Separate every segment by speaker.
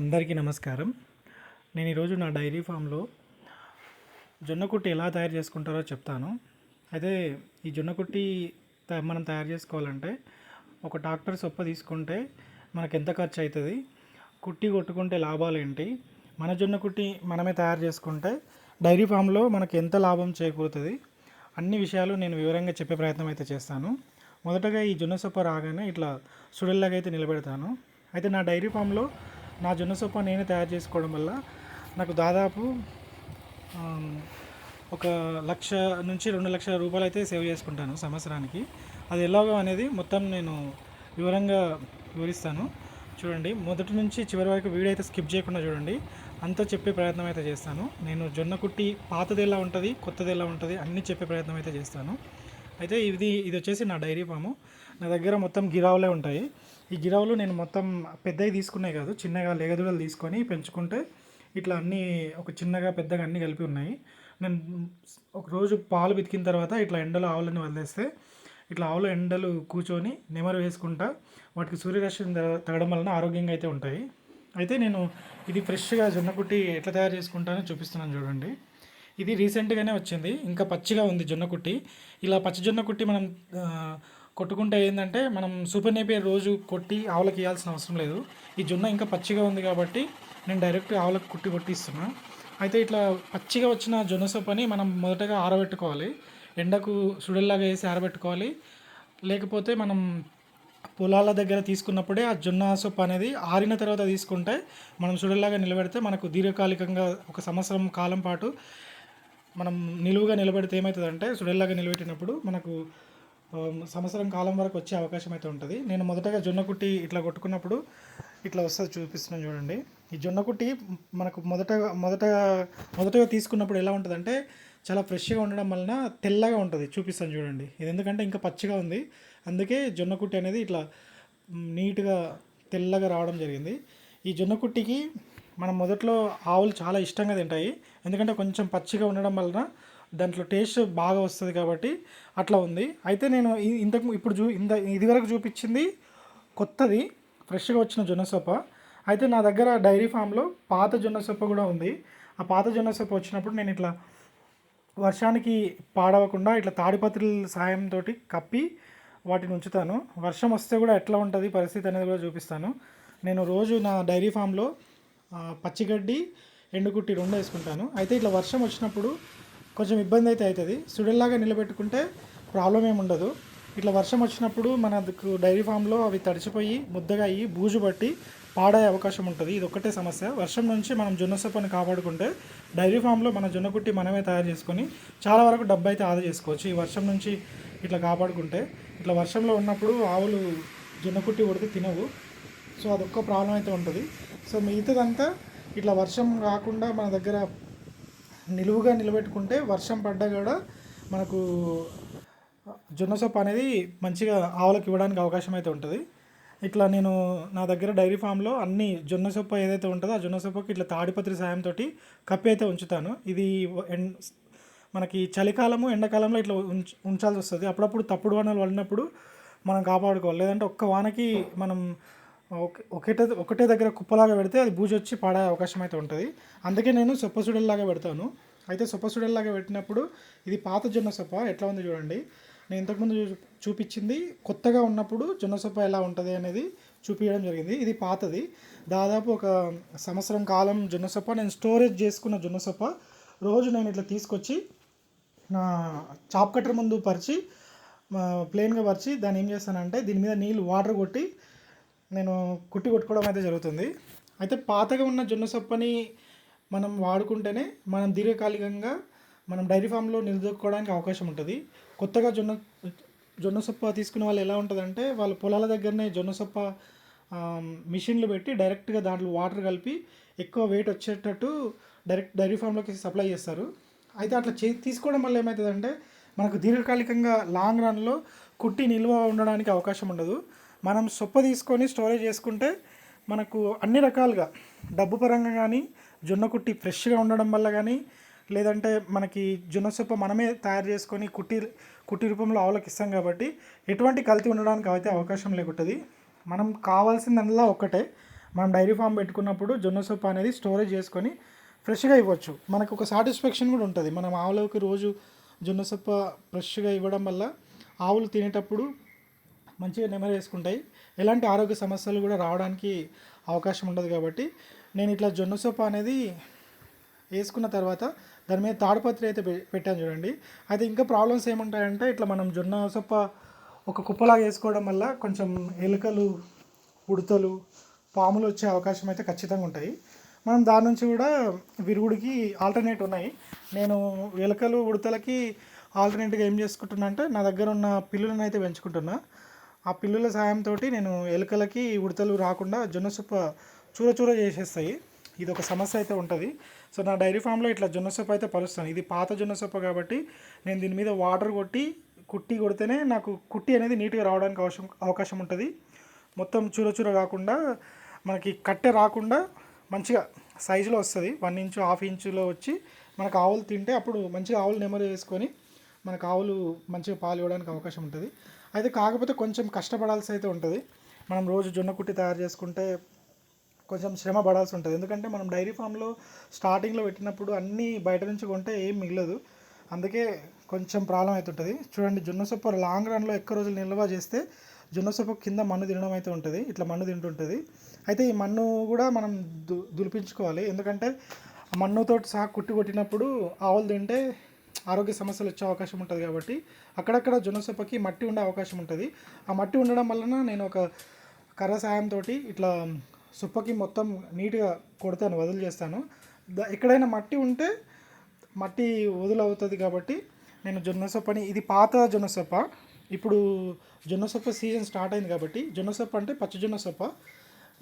Speaker 1: అందరికీ నమస్కారం. నేను ఈరోజు నా డైరీ ఫామ్లో జొన్న కుట్టి ఎలా తయారు చేసుకుంటారో చెప్తాను. అయితే ఈ జొన్న కుట్టి మనం తయారు చేసుకోవాలంటే ఒక ట్రాక్టర్ సొప్ప తీసుకుంటే మనకు ఎంత ఖర్చు అవుతుంది కుట్టి కొట్టుకుంటే లాభాలు ఏంటి? మన జొన్న కుట్టి మనమే తయారు చేసుకుంటే డైరీ ఫామ్లో మనకు ఎంత లాభం చేకూరుతుంది? అన్ని విషయాలు నేను వివరంగా చెప్పే ప్రయత్నం అయితే చేస్తాను. మొదటగా ఈ జొన్న సొప్ప రాగానే ఇట్లా సుడల్లాగా అయితే నిలబెడతాను. అయితే నా డైరీ ఫామ్లో నా జొన్న సొప్ప నేనే తయారు చేసుకోవడం వల్ల నాకు దాదాపు ఒక లక్ష నుంచి రెండు లక్షల రూపాయలు అయితే సేవ్ చేసుకుంటాను సంవత్సరానికి. అది ఎలాగో అనేది మొత్తం నేను వివరంగా వివరిస్తాను. చూడండి మొదటి నుంచి చివరి వరకు వీడియో అయితే స్కిప్ చేయకుండా చూడండి. అంతా చెప్పే ప్రయత్నం అయితే చేస్తాను. నేను జొన్న కుట్టి పాతది ఎలా ఉంటుంది కొత్తది ఎలా ఉంటుంది అన్నీ చెప్పే ప్రయత్నం అయితే చేస్తాను. అయితే ఇది ఇది వచ్చేసి నా డైరీ ఫాము. నా దగ్గర మొత్తం గిరావులే ఉంటాయి. ఈ గిరావులు నేను మొత్తం పెద్దవి తీసుకున్నాయి కాదు చిన్నగా లేగదూడలు తీసుకొని పెంచుకుంటే ఇట్లా అన్నీ ఒక చిన్నగా పెద్దగా అన్నీ కలిపి ఉన్నాయి. నేను ఒక రోజు పాలు పితికిన తర్వాత ఇట్లా ఎండలో ఆవులని వదిలేస్తే ఇట్లా ఆవులు ఎండలు కూర్చొని నెమరు వేసుకుంటా వాటికి సూర్యరశ్మి తగడం వలన ఆరోగ్యంగా అయితే ఉంటాయి. అయితే నేను ఇది ఫ్రెష్గా జొన్నకుట్టి ఎట్లా తయారు చేసుకుంటానో చూపిస్తున్నాను చూడండి. ఇది రీసెంట్గానే వచ్చింది ఇంకా పచ్చిగా ఉంది జొన్నకుట్టి. ఇలా పచ్చి జొన్న కుట్టి మనం కొట్టుకుంటే ఏంటంటే మనం సూపర్ నేపియర్ రోజు కొట్టి ఆవులకు ఇవ్వాల్సిన అవసరం లేదు. ఈ జొన్న ఇంకా పచ్చిగా ఉంది కాబట్టి నేను డైరెక్ట్ ఆవులకు కుట్టి కొట్టిస్తున్నా. అయితే ఇట్లా పచ్చిగా వచ్చిన జొన్న సొప్పని మనం మొదటగా ఆరబెట్టుకోవాలి. ఎండకు సుడల్లాగా వేసి ఆరబెట్టుకోవాలి. లేకపోతే మనం పొలాల దగ్గర తీసుకున్నప్పుడే ఆ జొన్న సొప్ప అనేది ఆరిన తర్వాత తీసుకుంటే మనం సుడల్లాగా నిలబెడితే మనకు దీర్ఘకాలికంగా ఒక సంవత్సరం కాలం పాటు మనం నిలువుగా నిలబెడితే ఏమవుతుందంటే సుడల్లాగా నిలబెట్టినప్పుడు మనకు సంవత్సరం కాలం వరకు వచ్చే అవకాశం అయితే ఉంటుంది. నేను మొదటగా జొన్నకుట్టి ఇట్లా కొట్టుకున్నప్పుడు ఇట్లా వస్తుంది చూపిస్తున్నాను చూడండి. ఈ జొన్నకుట్టి మనకు మొదట మొదట మొదటగా తీసుకున్నప్పుడు ఎలా ఉంటుందంటే చాలా ఫ్రెష్గా ఉండడం వలన తెల్లగా ఉంటుంది చూపిస్తాను చూడండి. ఇది ఎందుకంటే ఇంకా పచ్చిగా ఉంది. అందుకే జొన్నకుట్టి అనేది ఇట్లా నీట్గా తెల్లగా రావడం జరిగింది. ఈ జొన్నకుట్టికి మనం మొదట్లో ఆవులు చాలా ఇష్టంగా తింటాయి. ఎందుకంటే కొంచెం పచ్చిగా ఉండడం వలన దాంట్లో టేస్ట్ బాగా వస్తుంది కాబట్టి అట్లా ఉంది. అయితే నేను ఇంతకు ఇప్పుడు చూ ఇంత ఇదివరకు చూపించింది కొత్తది ఫ్రెష్గా వచ్చిన జొన్న సొప్ప. అయితే నా దగ్గర డైరీ ఫామ్లో పాత జొన్న సొప్ప కూడా ఉంది. ఆ పాత జొన్న సొప్ప వచ్చినప్పుడు నేను ఇట్లా వర్షానికి పాడవకుండా ఇట్లా తాడిపత్రుల సాయంతో కప్పి వాటిని ఉంచుతాను. వర్షం వస్తే కూడా ఎట్లా ఉంటుంది పరిస్థితి అనేది కూడా చూపిస్తాను. నేను రోజు నా డైరీ ఫామ్లో పచ్చిగడ్డి ఎండుకుట్టి రెండు వేసుకుంటాను. అయితే ఇట్లా వర్షం వచ్చినప్పుడు కొంచెం ఇబ్బంది అయితే అవుతుంది. సుడల్లాగా నిలబెట్టుకుంటే ప్రాబ్లం ఏమి ఉండదు. ఇట్లా వర్షం వచ్చినప్పుడు మనకు డైరీ ఫామ్లో అవి తడిచిపోయి ముద్దగా అయ్యి బూజు పట్టి పాడే అవకాశం ఉంటుంది. ఇది ఒక్కటే సమస్య. వర్షం నుంచి మనం జొన్న సొప్పని కాపాడుకుంటే డైరీ ఫామ్లో మన జొన్న కుట్టి మనమే తయారు చేసుకొని చాలా వరకు డబ్బు అయితే ఆదా చేసుకోవచ్చు. ఈ వర్షం నుంచి ఇట్లా కాపాడుకుంటే ఇట్లా వర్షంలో ఉన్నప్పుడు ఆవులు జొన్న కుట్టి కొడితే తినవు. సో అదొక్క ప్రాబ్లం అయితే ఉంటుంది. సో మిగతాదంతా ఇట్లా వర్షం రాకుండా మన దగ్గర నిలువుగా నిలబెట్టుకుంటే వర్షం పడ్డా కూడా మనకు జొన్న సొప్ప అనేది మంచిగా ఆవులకు ఇవ్వడానికి అవకాశం అయితే ఉంటుంది. ఇట్లా నేను నా దగ్గర డైరీ ఫామ్లో అన్ని జొన్న సొప్ప ఏదైతే ఉంటుందో ఆ జొన్న సొప్పకి ఇట్లా తాడిపత్రి సాయంతో కప్పి అయితే ఉంచుతాను. ఇది ఎన్- మనకి చలికాలము ఎండాకాలంలో ఇట్లా ఉంచ ఉంచాల్సి వస్తుంది. అప్పుడప్పుడు తప్పుడు వానలు పడినప్పుడు మనం కాపాడుకోవాలి. లేదంటే ఒక్క వానకి మనం ఒకటే ఒకటే దగ్గర కుప్పలాగా పెడితే అది బూజు వచ్చి పాడే అవకాశం అయితే ఉంటుంది. అందుకే నేను సొప్పసుడల్లాగా పెడతాను. అయితే సొప్పసుడల్లాగా పెట్టినప్పుడు ఇది పాత జొన్న సొప్ప ఎట్లా ఉంది చూడండి. నేను ఇంతకుముందు చూ- చూపించింది కొత్తగా ఉన్నప్పుడు జొన్న సొప్ప ఎలా ఉంటుంది అనేది చూపించడం జరిగింది. ఇది పాతది. దాదాపు ఒక సంవత్సరం కాలం జొన్న సొప్ప. నేను స్టోరేజ్ చేసుకున్న జొన్న సొప్ప రోజు నేను ఇట్లా తీసుకొచ్చి నా చాప్ కట్టర్ ముందు పరిచి ప్లెయిన్గా పరిచి దాన్ని ఏం చేస్తానంటే దీని మీద నీళ్ళు వాటర్ కొట్టి నేను కుట్టి కొట్టుకోవడం అయితే జరుగుతుంది. అయితే పాతగా ఉన్న జొన్న సొప్పని మనం వాడుకుంటేనే మనం దీర్ఘకాలికంగా మనం డైరీ ఫామ్లో నిలదొక్కుకోవడానికి అవకాశం ఉంటుంది. కొత్తగా జొన్న జొన్న సొప్ప తీసుకునే వాళ్ళు ఎలా ఉంటుందంటే వాళ్ళ పొలాల దగ్గరనే జొన్న సొప్ప మిషన్లు పెట్టి డైరెక్ట్గా దాంట్లో వాటర్ కలిపి ఎక్కువ వెయిట్ వచ్చేటట్టు డైరెక్ట్ డైరీ ఫామ్లోకి సప్లై చేస్తారు. అయితే అట్లా చే తీసుకోవడం వల్ల ఏమవుతుందంటే మనకు దీర్ఘకాలికంగా లాంగ్ రన్లో కుట్టి నిల్వ ఉండడానికి అవకాశం ఉండదు. మనం సొప్ప తీసుకొని స్టోరేజ్ చేసుకుంటే మనకు అన్ని రకాలుగా డబ్బు పరంగా కానీ జొన్న కుట్టి ఫ్రెష్గా ఉండడం వల్ల కానీ లేదంటే మనకి జొన్న సొప్ప మనమే తయారు చేసుకొని కుట్టి కుట్టి రూపంలో ఆవులకు ఇస్తాం కాబట్టి ఎటువంటి కల్తీ ఉండడానికి అయితే అవకాశం లేకుంటుంది. మనం కావాల్సిందల్లా ఒక్కటే. మనం డైరీ ఫామ్ పెట్టుకున్నప్పుడు జొన్న సొప్ప అనేది స్టోరేజ్ చేసుకొని ఫ్రెష్గా ఇవ్వచ్చు. మనకు ఒక సాటిస్ఫాక్షన్ కూడా ఉంటుంది. మనం ఆవులకు రోజు జొన్న సొప్ప ఫ్రెష్గా ఇవ్వడం వల్ల ఆవులు తినేటప్పుడు మంచిగా నెమరేసుకుంటాయి ఎలాంటి ఆరోగ్య సమస్యలు కూడా రావడానికి అవకాశం ఉండదు కాబట్టి నేను ఇట్లా జొన్న సొప్ప అనేది వేసుకున్న తర్వాత దాని మీద తాడుపత్రి అయితే పెట్టాను చూడండి. అయితే ఇంకా ప్రాబ్లమ్స్ ఏముంటాయంటే ఇట్లా మనం జొన్న సొప్ప ఒక కుప్పలాగా వేసుకోవడం వల్ల కొంచెం ఎలుకలు ఉడతలు పాములు వచ్చే అవకాశం అయితే ఖచ్చితంగా ఉంటాయి. మనం దాని నుంచి కూడా విరుగుడికి ఆల్టర్నేట్ ఉన్నాయి. నేను ఎలుకలు ఉడతలకి ఆల్టర్నేట్గా ఏం చేసుకుంటున్నా అంటే నా దగ్గర ఉన్న పిల్లులను అయితే పెంచుకుంటున్నా. ఆ పిల్లుల సహాయంతో నేను ఎలుకలకి ఉడతలు రాకుండా జొన్న సొప్ప చూర చూర చేసేస్తాయి. ఇది ఒక సమస్య అయితే ఉంటుంది. సో నా డైరీ ఫామ్లో ఇట్లా జొన్న సొప్ప అయితే పరుస్తాను. ఇది పాత జొన్న సొప్ప కాబట్టి నేను దీని మీద వాటర్ కొట్టి కుట్టి కొడితేనే నాకు కుట్టి అనేది నీట్గా రావడానికి అవకాశం అవకాశం ఉంటుంది. మొత్తం చూర చూర కాకుండా మనకి కట్టె రాకుండా మంచిగా సైజులో వస్తుంది. వన్ ఇంచు హాఫ్ ఇంచులో వచ్చి మనకు ఆవులు తింటే అప్పుడు మంచిగా ఆవులు నెమరు వేసుకొని మనకు ఆవులు మంచిగా పాలు ఇవ్వడానికి అవకాశం ఉంటుంది. అయితే కాకపోతే కొంచెం కష్టపడాల్సి అయితే ఉంటుంది. మనం రోజు జొన్న కుట్టి తయారు చేసుకుంటే కొంచెం శ్రమ పడాల్సి ఉంటుంది. ఎందుకంటే మనం డైరీ ఫామ్లో స్టార్టింగ్లో పెట్టినప్పుడు అన్నీ బయట నుంచి కొంటే ఏం మిగలదు. అందుకే కొంచెం ప్రాబ్లం అవుతుంటుంది చూడండి జొన్న సొప్ప లాంగ్ రన్లో ఎక్కువ రోజులు నిల్వ చేస్తే జొన్న సొప్ప కింద మన్ను తినడం అయితే ఉంటుంది. ఇట్లా మన్ను తింటుంటుంది. అయితే ఈ మన్ను కూడా మనం దు దులిపించుకోవాలి. ఎందుకంటే మన్నుతో సహా కుట్టి కొట్టినప్పుడు ఆవులు తింటే ఆరోగ్య సమస్యలు వచ్చే అవకాశం ఉంటుంది కాబట్టి అక్కడక్కడ జొన్నసొప్పకి మట్టి ఉండే అవకాశం ఉంటుంది. ఆ మట్టి ఉండడం వలన నేను ఒక కర్ర సాయంతో ఇట్లా సుప్పకి మొత్తం నీట్గా కొడతాను వదులు చేస్తాను. ద- ఎక్కడైనా మట్టి ఉంటే మట్టి వదులవుతుంది కాబట్టి నేను జొన్నసొప్పని ఇది పాత జొన్నసొప్ప ఇప్పుడు జొన్నసొప్ప సీజన్ స్టార్ట్ అయింది కాబట్టి జొన్నసొప్ప అంటే పచ్చ సొప్ప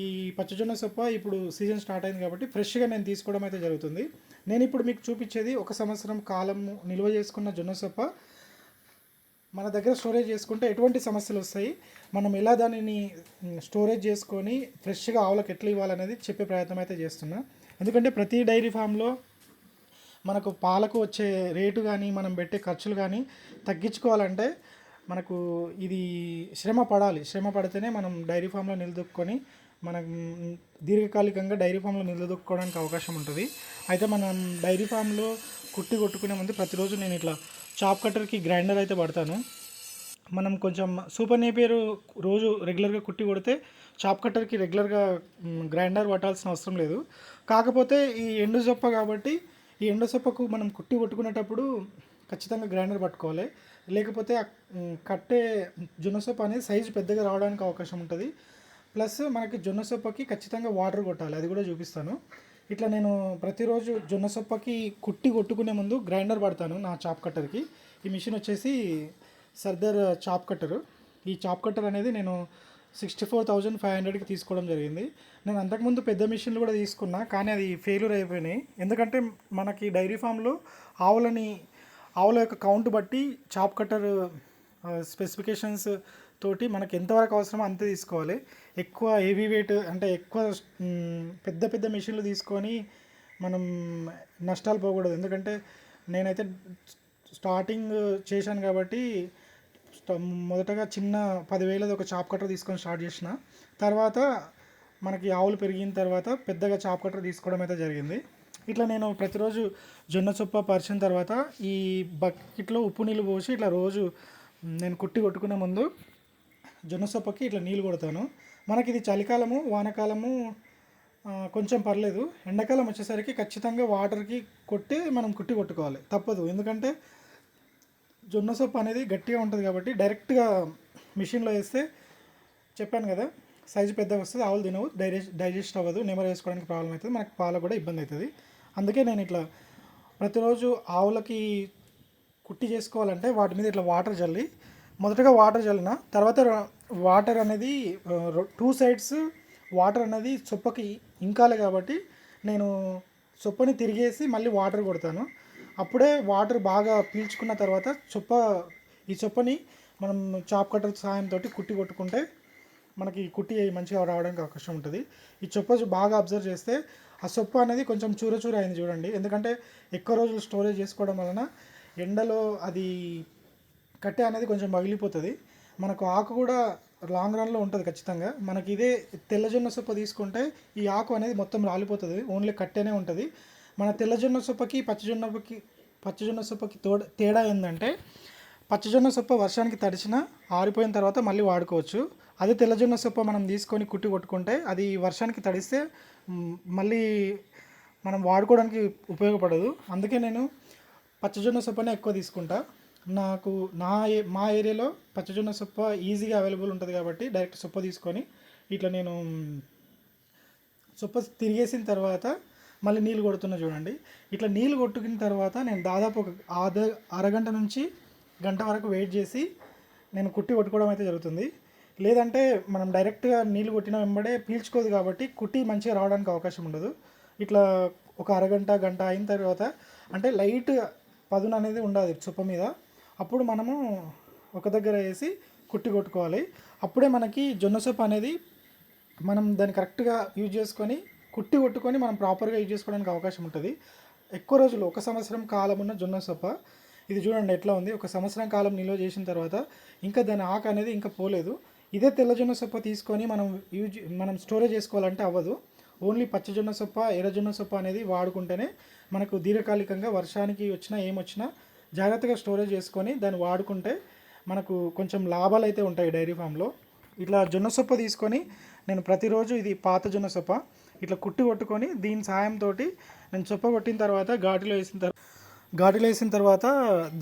Speaker 1: ఈ పచ్చజొన్న సొప్ప ఇప్పుడు సీజన్ స్టార్ట్ అయింది కాబట్టి ఫ్రెష్గా నేను తీసుకోవడం అయితే జరుగుతుంది. నేను ఇప్పుడు మీకు చూపించేది ఒక సంవత్సరం కాలం నిల్వ చేసుకున్న జొన్న సొప్ప. మన దగ్గర స్టోరేజ్ చేసుకుంటే ఎటువంటి సమస్యలు వస్తాయి? మనం ఎలా దానిని స్టోరేజ్ చేసుకొని ఫ్రెష్గా ఆవులకు ఎట్లా ఇవ్వాలనేది చెప్పే ప్రయత్నం అయితే చేస్తున్నా. ఎందుకంటే ప్రతి డైరీ ఫామ్లో మనకు పాలకు వచ్చే రేటు కానీ మనం పెట్టే ఖర్చులు కానీ తగ్గించుకోవాలంటే మనకు ఇది శ్రమ పడాలి. శ్రమ పడితేనే మనం డైరీ ఫామ్లో నిలదొక్కుని మనం దీర్ఘకాలికంగా డైరీ ఫామ్లో నిలదొక్కుకోవడానికి అవకాశం ఉంటుంది. అయితే మనం డైరీ ఫామ్లో కుట్టి కొట్టుకునే ముందు ప్రతిరోజు నేను ఇట్లా చాప్ కట్టర్కి గ్రైండర్ అయితే పడతాను. మనం కొంచెం సూపర్ నేపేరు రోజు రెగ్యులర్గా కుట్టి కొడితే చాప్ కట్టర్కి రెగ్యులర్గా గ్రైండర్ పట్టాల్సిన అవసరం లేదు. కాకపోతే ఈ ఎండు సొప్ప కాబట్టి ఈ ఎండు సొప్పకు మనం కుట్టి కొట్టుకునేటప్పుడు ఖచ్చితంగా గ్రైండర్ పట్టుకోవాలి. లేకపోతే కట్టే జునసొప్ప అనేది సైజు పెద్దగా రావడానికి అవకాశం ఉంటుంది. ప్లస్ మనకి జొన్న సొప్పకి ఖచ్చితంగా వాటర్ కొట్టాలి అది కూడా చూపిస్తాను. ఇట్లా నేను ప్రతిరోజు జొన్న సొప్పకి కుట్టి కొట్టుకునే ముందు గ్రైండర్ పడతాను నా చాప్ కట్టర్కి. ఈ మిషన్ వచ్చేసి సర్దర్ చాప్ కట్టరు. ఈ చాప్ కట్టర్ అనేది నేను సిక్స్టీ ఫోర్ థౌజండ్ ఫైవ్ హండ్రెడ్కి తీసుకోవడం జరిగింది. నేను అంతకుముందు పెద్ద మిషన్లు కూడా తీసుకున్నా కానీ అది ఫెయిల్యూర్ అయిపోయినాయి. ఎందుకంటే మనకి డైరీ ఫామ్లో ఆవులని ఆవుల యొక్క కౌంట్ బట్టి చాప్ కట్టర్ స్పెసిఫికేషన్స్ తోటి మనకి ఎంతవరకు అవసరమో అంతే తీసుకోవాలి. ఎక్కువ హెవీ వెయిట్ అంటే ఎక్కువ పెద్ద పెద్ద మిషన్లు తీసుకొని మనం నష్టాలు పోకూడదు. ఎందుకంటే నేనైతే స్టార్టింగ్ చేశాను కాబట్టి మొదటగా చిన్న పదివేలది ఒక చాప్ కట్టర్ తీసుకొని స్టార్ట్ చేసిన. తర్వాత మనకి ఆవులు పెరిగిన తర్వాత పెద్దగా చాప్ కట్టర్ తీసుకోవడం అయితే జరిగింది. ఇట్లా నేను ప్రతిరోజు జొన్న చొప్ప పరిచిన తర్వాత ఈ బకెట్లో ఉప్పు నీళ్ళు పోసి ఇట్లా రోజు నేను కుట్టి కొట్టుకునే ముందు జొన్న సొప్పకి ఇట్లా నీళ్ళు కొడతాను. మనకి ఇది చలికాలము వానకాలము కొంచెం పర్లేదు. ఎండాకాలం వచ్చేసరికి ఖచ్చితంగా వాటర్కి కొట్టి మనం కుట్టి కొట్టుకోవాలి. తప్పదు. ఎందుకంటే జొన్న సొప్ప అనేది గట్టిగా ఉంటుంది కాబట్టి డైరెక్ట్గా మిషన్లో వేస్తే చెప్పాను కదా సైజు పెద్దగా వస్తుంది ఆవులు తినవు డైజెస్ట్ డైజెస్ట్ అవ్వదు నెమరు వేసుకోవడానికి ప్రాబ్లం అవుతుంది మనకు పాలు కూడా ఇబ్బంది అవుతుంది. అందుకే నేను ఇట్లా ప్రతిరోజు ఆవులకి కుట్టి చేసుకోవాలంటే వాటి మీద ఇట్లా వాటర్ చల్లి మొదటగా వాటర్ చల్లిన తర్వాత వాటర్ అనేది టూ సైడ్స్ వాటర్ అనేది చొప్పకి ఇంకాలి కాబట్టి నేను చొప్పని తిరిగేసి మళ్ళీ వాటర్ కొడతాను. అప్పుడే వాటర్ బాగా పీల్చుకున్న తర్వాత చొప్ప ఈ చొప్పని మనం చాప్ కట్టర్ సహాయంతో కుట్టి కొట్టుకుంటే మనకి కుట్టి మంచిగా రావడానికి అవకాశం ఉంటుంది. ఈ చొప్ప బాగా అబ్జర్వ్ చేస్తే ఆ చొప్ప అనేది కొంచెం చూర చూర అయింది చూడండి. ఎందుకంటే ఎక్కువ రోజులు స్టోరేజ్ చేసుకోవడం వలన ఎండలో అది కట్టె అనేది కొంచెం పగిలిపోతుంది మనకు ఆకు కూడా లాంగ్ రన్లో ఉంటుంది ఖచ్చితంగా. మనకి ఇదే తెల్లజొన్న సొప్ప తీసుకుంటే ఈ ఆకు అనేది మొత్తం రాలిపోతుంది. ఓన్లీ కట్టేనే ఉంటుంది. మన తెల్లజొన్న సొప్పకి పచ్చజొన్నకి పచ్చజొన్న సొప్పకి తోడ తేడా ఏంటంటే పచ్చజొన్న సొప్ప వర్షానికి తడిచిన ఆరిపోయిన తర్వాత మళ్ళీ వాడుకోవచ్చు. అదే తెల్లజొన్న సొప్ప మనం తీసుకొని కుట్టి కొట్టుకుంటే అది వర్షానికి తడిస్తే మళ్ళీ మనం వాడుకోవడానికి ఉపయోగపడదు. అందుకే నేను పచ్చజొన్న సొప్పనే ఎక్కువ తీసుకుంటా. నాకు నా మా ఏరియాలో పచ్చజొన్న సొప్ప ఈజీగా అవైలబుల్ ఉంటుంది కాబట్టి డైరెక్ట్ సొప్ప తీసుకొని ఇట్లా నేను సొప్ప తిరిగేసిన తర్వాత మళ్ళీ నీళ్ళు కొడుతున్నా చూడండి. ఇట్లా నీళ్ళు కొట్టుకున్న తర్వాత నేను దాదాపు ఒక అర్ధ అరగంట నుంచి గంట వరకు వెయిట్ చేసి నేను కుట్టి కొట్టుకోవడం అయితే జరుగుతుంది. లేదంటే మనం డైరెక్ట్గా నీళ్ళు కొట్టిన వెంబడే పీల్చుకోదు కాబట్టి కుట్టి మంచిగా రావడానికి అవకాశం ఉండదు. ఇట్లా ఒక అరగంట గంట అయిన తర్వాత అంటే లైట్ పదును అనేది ఉండాలి చుప్ప మీద. అప్పుడు మనము ఒక దగ్గర వేసి కుట్టి కొట్టుకోవాలి. అప్పుడే మనకి జొన్న సొప్ప అనేది మనం దాన్ని కరెక్ట్గా యూజ్ చేసుకొని కుట్టి కొట్టుకొని మనం ప్రాపర్గా యూజ్ చేసుకోవడానికి అవకాశం ఉంటుంది. ఎక్కువ రోజులు ఒక సంవత్సరం కాలం ఉన్న జొన్న సొప్ప ఇది చూడండి ఎట్లా ఉంది. ఒక సంవత్సరం కాలం నిల్వ చేసిన తర్వాత ఇంకా దాని ఆకు అనేది ఇంకా పోలేదు. ఇదే తెల్లజొన్న సొప్ప తీసుకొని మనం యూజ్ మనం స్టోరేజ్ చేసుకోవాలంటే అవ్వదు. ఓన్లీ పచ్చజొన్న సొప్ప ఎర్రజొన్న సొప్ప అనేది వాడుకుంటేనే మనకు దీర్ఘకాలికంగా వర్షానికి వచ్చినా ఏమొచ్చినా జాగ్రత్తగా స్టోరేజ్ చేసుకొని దాన్ని వాడుకుంటే మనకు కొంచెం లాభాలు అయితే ఉంటాయి డైరీ ఫామ్లో. ఇట్లా జొన్న సొప్ప తీసుకొని నేను ప్రతిరోజు ఇది పాత జొన్న సొప్ప ఇట్లా కుట్టి కొట్టుకొని దీని సాయంతో నేను సొప్ప కొట్టిన తర్వాత ఘాటిలో వేసిన తర్వాత ఘాటిలో వేసిన తర్వాత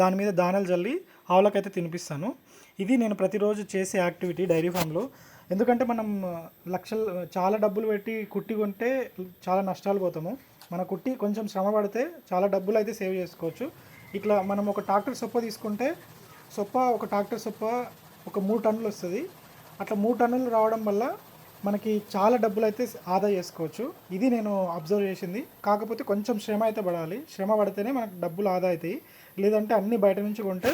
Speaker 1: దాని మీద దానాలు చల్లి ఆవులకైతే తినిపిస్తాను. ఇది నేను ప్రతిరోజు చేసే యాక్టివిటీ డైరీ ఫామ్లో. ఎందుకంటే మనం లక్షలు చాలా డబ్బులు పెట్టి కుట్టి కొంటే చాలా నష్టాలు పోతాము. మన కుట్టి కొంచెం శ్రమ పడితే చాలా డబ్బులు అయితే సేవ్ చేసుకోవచ్చు. ఇట్లా మనం ఒక ట్రాక్టర్ సొప్ప తీసుకుంటే సొప్ప ఒక ట్రాక్టర్ సొప్ప ఒక మూడు టన్నులు వస్తుంది. అట్లా మూడు టన్నులు రావడం వల్ల మనకి చాలా డబ్బులు అయితే ఆదా చేసుకోవచ్చు. ఇది నేను అబ్జర్వ్ చేసింది. కాకపోతే కొంచెం శ్రమ అయితే పడాలి. శ్రమ పడితేనే మనకు డబ్బులు ఆదా అవుతాయి. లేదంటే అన్ని బయట నుంచి కొంటే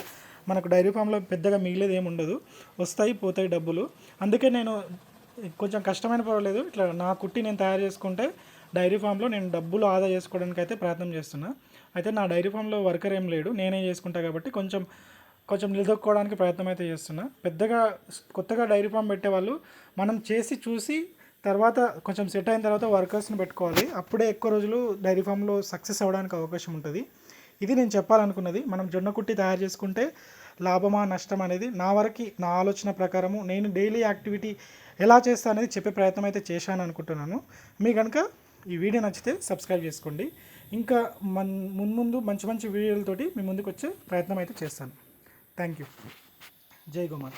Speaker 1: మనకు డైరీ ఫామ్లో పెద్దగా మిగిలేదు ఏమి ఉండదు. వస్తాయి పోతాయి డబ్బులు. అందుకే నేను కొంచెం కష్టమైన పర్వాలేదు. ఇట్లా నా కుట్టి నేను తయారు చేసుకుంటే డైరీ ఫామ్లో నేను డబ్బులు ఆదా చేసుకోవడానికి అయితే ప్రయత్నం చేస్తున్నా. అయితే నా డైరీ ఫామ్లో వర్కర్ ఏం లేడు. నేనే చేసుకుంటా కాబట్టి కొంచెం కొంచెం నిలదొక్కుకోవడానికి ప్రయత్నం అయితే చేస్తున్నా. పెద్దగా కొత్తగా డైరీ ఫామ్ పెట్టేవాళ్ళు మనం చేసి చూసి తర్వాత కొంచెం సెట్ అయిన తర్వాత వర్కర్స్ని పెట్టుకోవాలి. అప్పుడే ఎక్కువ రోజులు డైరీ ఫామ్లో సక్సెస్ అవ్వడానికి అవకాశం ఉంటుంది. ఇది నేను చెప్పాలనుకున్నది. మనం జొన్న కుట్టి తయారు చేసుకుంటే లాభమా నష్టం అనేది నా వరకు నా ఆలోచన ప్రకారము నేను డైలీ యాక్టివిటీ ఎలా చేస్తా అనేది చెప్పే ప్రయత్నం అయితే చేశాను అనుకుంటున్నాను. మీ కనుక ఈ వీడియో నచ్చితే సబ్స్క్రైబ్ చేసుకోండి. ఇంకా మన్ మున్ముందు మంచి మంచి వీడియోలతోటి మీ ముందుకు వచ్చే ప్రయత్నం అయితే చేస్తాను. Thank you. జై గోమాత.